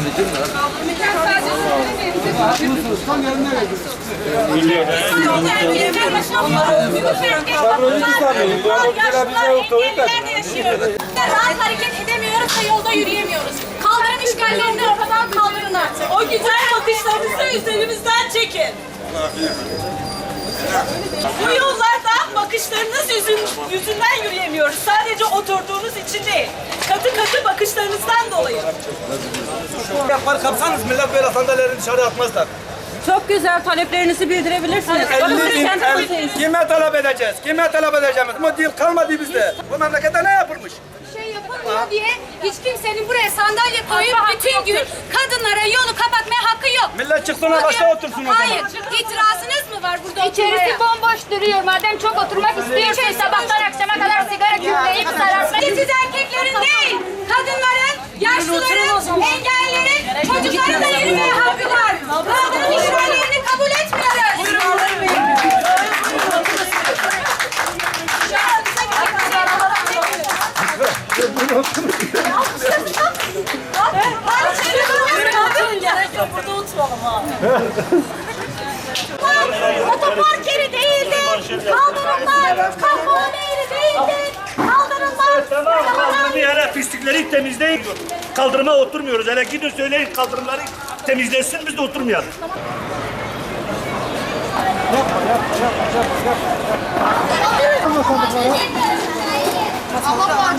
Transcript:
anneciğim de. Rahat hareket edemiyoruz ve yolda yürüyemiyoruz. Kaldırım işgallerini ortadan kaldırın artık. O güzel bakışlarınızı üzerimizden çekin. Bu yollarda bakışlarınız yüzün, yüzünden yürüyemiyoruz. Sadece oturduğunuz için değil. Katı katı bakışlarınızdan dolayı. Yapar kapsanız millet böyle sandalyeleri dışarı atmazlar. Çok güzel taleplerinizi bildirebilirsiniz. Bakın 50 siz bin el, kime talep edeceğiz? Kime talep edeceğiz? Bu değil kalmadı bizde. Bu memlekette ne yapılmış? şey yapamıyor diye hiç kimsenin buraya sandalye koyup bütün gün kadınlara yolu kapatmaya hakkı yok. Millet çıksın başta otursun o zaman. Hayır, itirazınız mı var burada İçerisi oturmaya? bomboş duruyor. Çocukların da yürümeye hakkı var. Kaldırım işgallerini kabul etmiyoruz. Burada oturalım ha. Otopark yeri değildir. Kaldırımlar, kampanya yeri değildir. Kaldırımlar. Pislikleri temizleyin. Kaldırıma oturmuyoruz. Hele gidin söyleyin kaldırımları temizlesin biz de oturmayalım. Allah